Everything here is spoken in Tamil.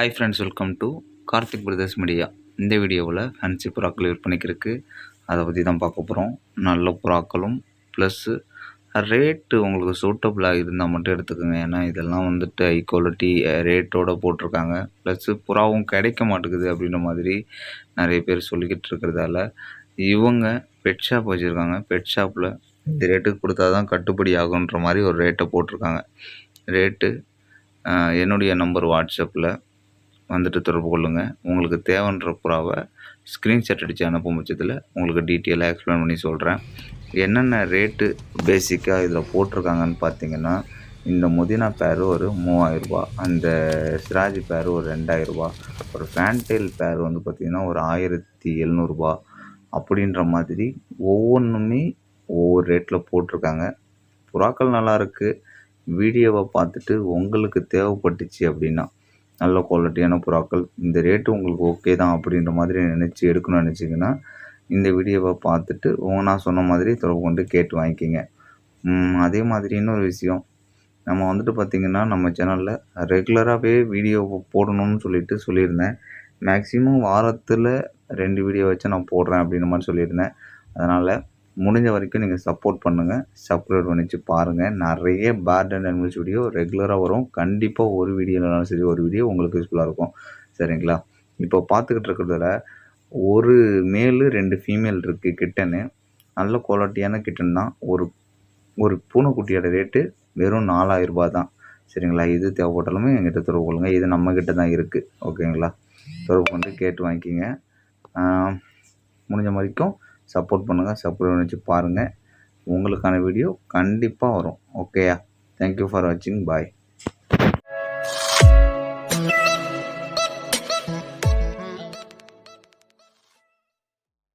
Hi friends welcome to Karthik brothers media இந்த வீடியோவில் ஃபேன்சி புறாக்கள் விற்பனைக்கு இருக்குது அதை பற்றி தான் பார்க்க போகிறோம் நல்ல புறாக்களும் ப்ளஸ்ஸு ரேட்டு உங்களுக்கு சூட்டபுளாக இருந்தால் மட்டும் எடுத்துக்கோங்க. ஏன்னா இதெல்லாம் வந்துட்டு ஹை குவாலிட்டி ரேட்டோடு போட்டிருக்காங்க. ப்ளஸ்ஸு புறாவும் கிடைக்க மாட்டேங்குது அப்படின்ற மாதிரி நிறைய பேர் சொல்லிக்கிட்டு இருக்கிறதால இவங்க பெட் ஷாப் வச்சுருக்காங்க. பெட் ஷாப்பில் இந்த ரேட்டுக்கு கொடுத்தா தான் கட்டுப்படி ஆகுன்ற மாதிரி ஒரு ரேட்டை போட்டிருக்காங்க. ரேட்டு என்னுடைய நம்பர் வாட்ஸ்அப்பில் வந்துட்டு தொடர்பு கொள்ளுங்கள் உங்களுக்கு தேவைன்ற புறாவை ஸ்க்ரீன்ஷாட் அடித்து அனுப்பும் பட்சத்தில் உங்களுக்கு டீட்டெயிலாக எக்ஸ்பிளைன் பண்ணி சொல்கிறேன் என்னென்ன ரேட்டு பேசிக்காக இதில் போட்டிருக்காங்கன்னு பார்த்தீங்கன்னா இந்த முதினா பேர் ஒரு மூவாயிரரூபா அந்த சிராஜ் பேர் ஒரு ரெண்டாயிரரூபா ஒரு ஃபேண்டைல் பேர் வந்து பார்த்திங்கன்னா ஒரு ஆயிரத்தி எழுநூறுபா அப்படின்ற மாதிரி ஒவ்வொன்றுமே ஒவ்வொரு ரேட்டில் போட்டிருக்காங்க. புறாக்கள் நல்லா இருக்குது வீடியோவை பார்த்துட்டு உங்களுக்கு தேவைப்பட்டுச்சு அப்படின்னா நல்ல குவாலிட்டியான புறாக்கள். இந்த ரேட்டு உங்களுக்கு ஓகே தான் அப்படின்ற மாதிரி நினச்சி எடுக்கணும்னு நினச்சிங்கன்னா இந்த வீடியோவை பார்த்துட்டு நான் சொன்ன மாதிரி தொடர்பு கொண்டு கேட்டு வாங்கிக்கிங்க. அதே மாதிரி இன்னொரு விஷயம். நம்ம வந்துட்டு பார்த்திங்கன்னா நம்ம சேனலில் ரெகுலராகவே வீடியோ போடணும்னு சொல்லிட்டு சொல்லியிருந்தேன். மேக்ஸிமம் வாரத்தில் ரெண்டு வீடியோ வச்சு நான் போடுறேன் அப்படின்ற மாதிரி சொல்லியிருந்தேன். அதனால் முடிஞ்ச வரைக்கும் நீங்கள் சப்போர்ட் பண்ணுங்கள் சப்ஸ்கிரைப் பண்ணிச்சு பாருங்கள் நிறைய பேட் அண்ட் அனிமல்ஸ் வீடியோ ரெகுலராக வரும். கண்டிப்பாக ஒரு வீடியோனாலும் சரி ஒரு வீடியோ உங்களுக்கு யூஸ்ஃபுல்லாக இருக்கும். சரிங்களா? இப்போ பார்த்துக்கிட்டு இருக்கிறதுல ஒரு மேலு ரெண்டு ஃபீமேல் இருக்குது கிட்டனு நல்ல குவாலிட்டியான கிட்டன் தான். ஒரு ஒரு பூனைக்குட்டியோட ரேட்டு வெறும் நாலாயிரரூபா தான். சரிங்களா? இது தேவைப்பட்டாலுமே எங்கிட்ட தொடர்பு கொள்ளுங்கள் இது நம்மக்கிட்ட தான் இருக்குது ஓகேங்களா? தொடர்பு கொண்டு கேட்டு வாங்கிக்கிங்க. முடிஞ்ச வரைக்கும் சப்போர்ட் பண்ணுங்கள் சப்போர்ட் வச்சு பாருங்கள் உங்களுக்கான வீடியோ கண்டிப்பாக வரும். ஓகேயா தேங்க்யூ ஃபார் வாட்சிங் பாய்